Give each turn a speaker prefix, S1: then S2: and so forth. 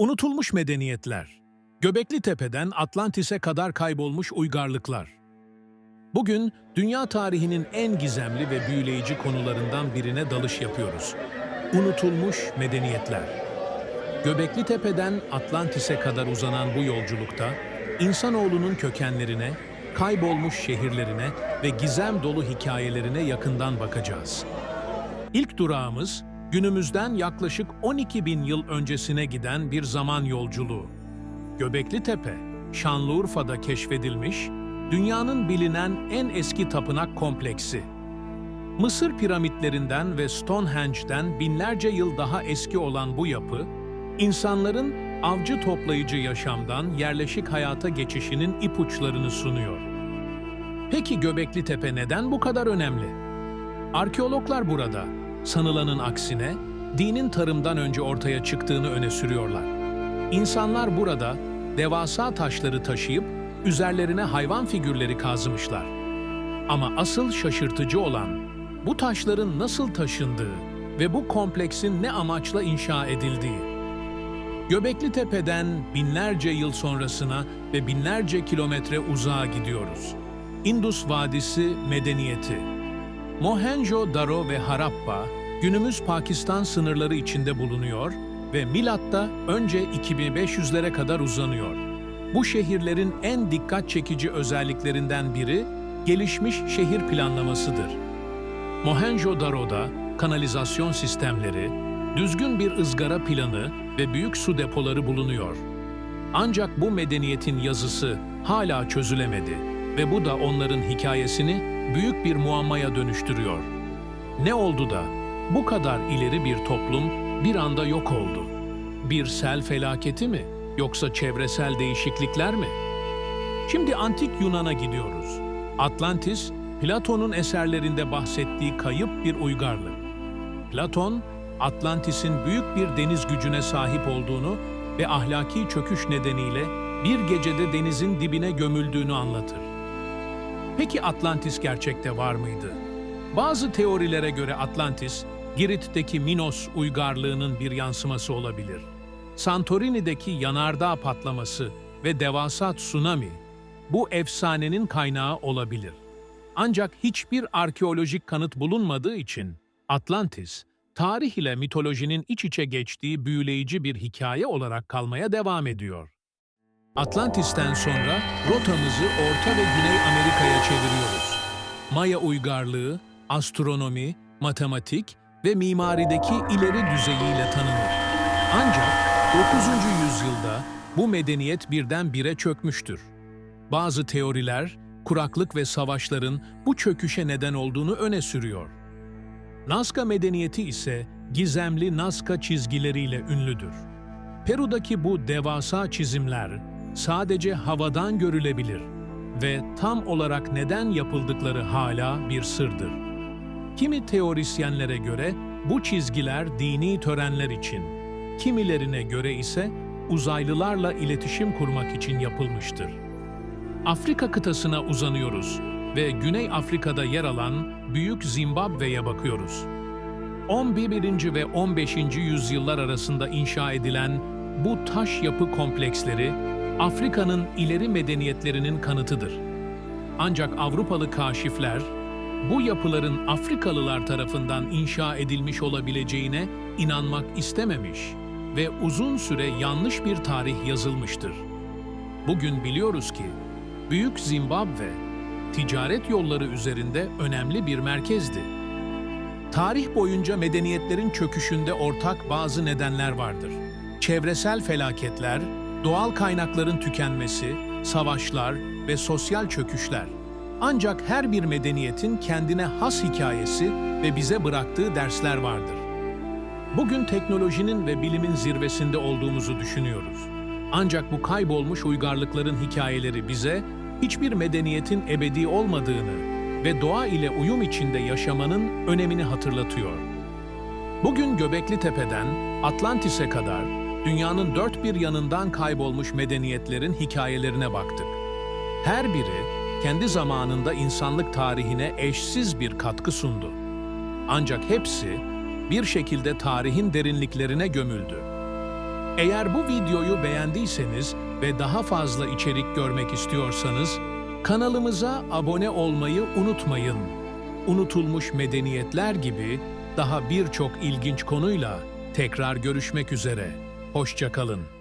S1: Unutulmuş medeniyetler. Göbekli Tepe'den Atlantis'e kadar kaybolmuş uygarlıklar. Bugün dünya tarihinin en gizemli ve büyüleyici konularından birine dalış yapıyoruz. Unutulmuş medeniyetler. Göbekli Tepe'den Atlantis'e kadar uzanan bu yolculukta insanoğlunun kökenlerine, kaybolmuş şehirlerine ve gizem dolu hikayelerine yakından bakacağız. İlk durağımız günümüzden yaklaşık 12 bin yıl öncesine giden bir zaman yolculuğu. Göbekli Tepe, Şanlıurfa'da keşfedilmiş, dünyanın bilinen en eski tapınak kompleksi. Mısır piramitlerinden ve Stonehenge'den binlerce yıl daha eski olan bu yapı, insanların avcı toplayıcı yaşamdan yerleşik hayata geçişinin ipuçlarını sunuyor. Peki Göbekli Tepe neden bu kadar önemli? Arkeologlar burada, sanılanın aksine, dinin tarımdan önce ortaya çıktığını öne sürüyorlar. İnsanlar burada devasa taşları taşıyıp üzerlerine hayvan figürleri kazımışlar. Ama asıl şaşırtıcı olan bu taşların nasıl taşındığı ve bu kompleksin ne amaçla inşa edildiği. Göbekli Tepe'den binlerce yıl sonrasına ve binlerce kilometre uzağa gidiyoruz. Indus Vadisi Medeniyeti Mohenjo-Daro ve Harappa günümüz Pakistan sınırları içinde bulunuyor ve milatta önce 2500'lere kadar uzanıyor. Bu şehirlerin en dikkat çekici özelliklerinden biri gelişmiş şehir planlamasıdır. Mohenjo-Daro'da kanalizasyon sistemleri, düzgün bir ızgara planı ve büyük su depoları bulunuyor. Ancak bu medeniyetin yazısı hala çözülemedi ve bu da onların hikayesini büyük bir muammaya dönüştürüyor. Ne oldu da bu kadar ileri bir toplum bir anda yok oldu? Bir sel felaketi mi yoksa çevresel değişiklikler mi? Şimdi antik Yunan'a gidiyoruz. Atlantis, Platon'un eserlerinde bahsettiği kayıp bir uygarlık. Platon, Atlantis'in büyük bir deniz gücüne sahip olduğunu ve ahlaki çöküş nedeniyle bir gecede denizin dibine gömüldüğünü anlatır. Peki Atlantis gerçekte var mıydı? Bazı teorilere göre Atlantis, Girit'teki Minos uygarlığının bir yansıması olabilir. Santorini'deki yanardağ patlaması ve devasa tsunami, bu efsanenin kaynağı olabilir. Ancak hiçbir arkeolojik kanıt bulunmadığı için Atlantis, tarih ile mitolojinin iç içe geçtiği büyüleyici bir hikaye olarak kalmaya devam ediyor. Atlantis'ten sonra rotamızı Orta ve Güney Amerika'ya çeviriyoruz. Maya uygarlığı, astronomi, matematik ve mimarideki ileri düzeyiyle tanınır. Ancak 9. yüzyılda bu medeniyet birdenbire çökmüştür. Bazı teoriler, kuraklık ve savaşların bu çöküşe neden olduğunu öne sürüyor. Nazca medeniyeti ise gizemli Nazca çizgileriyle ünlüdür. Peru'daki bu devasa çizimler sadece havadan görülebilir ve tam olarak neden yapıldıkları hala bir sırdır. Kimi teorisyenlere göre bu çizgiler dini törenler için, kimilerine göre ise uzaylılarla iletişim kurmak için yapılmıştır. Afrika kıtasına uzanıyoruz ve Güney Afrika'da yer alan Büyük Zimbabwe'ye bakıyoruz. 11. ve 15. yüzyıllar arasında inşa edilen bu taş yapı kompleksleri Afrika'nın ileri medeniyetlerinin kanıtıdır. Ancak Avrupalı kaşifler bu yapıların Afrikalılar tarafından inşa edilmiş olabileceğine inanmak istememiş ve uzun süre yanlış bir tarih yazılmıştır. Bugün biliyoruz ki Büyük Zimbabwe ticaret yolları üzerinde önemli bir merkezdi. Tarih boyunca medeniyetlerin çöküşünde ortak bazı nedenler vardır. Çevresel felaketler, doğal kaynakların tükenmesi, savaşlar ve sosyal çöküşler. Ancak her bir medeniyetin kendine has hikayesi ve bize bıraktığı dersler vardır. Bugün teknolojinin ve bilimin zirvesinde olduğumuzu düşünüyoruz. Ancak bu kaybolmuş uygarlıkların hikayeleri bize hiçbir medeniyetin ebedi olmadığını ve doğa ile uyum içinde yaşamanın önemini hatırlatıyor. Bugün Göbekli Tepe'den Atlantis'e kadar dünyanın dört bir yanından kaybolmuş medeniyetlerin hikayelerine baktık. Her biri kendi zamanında insanlık tarihine eşsiz bir katkı sundu. Ancak hepsi bir şekilde tarihin derinliklerine gömüldü. Eğer bu videoyu beğendiyseniz ve daha fazla içerik görmek istiyorsanız kanalımıza abone olmayı unutmayın. Unutulmuş medeniyetler gibi daha birçok ilginç konuyla tekrar görüşmek üzere. Hoşça kalın.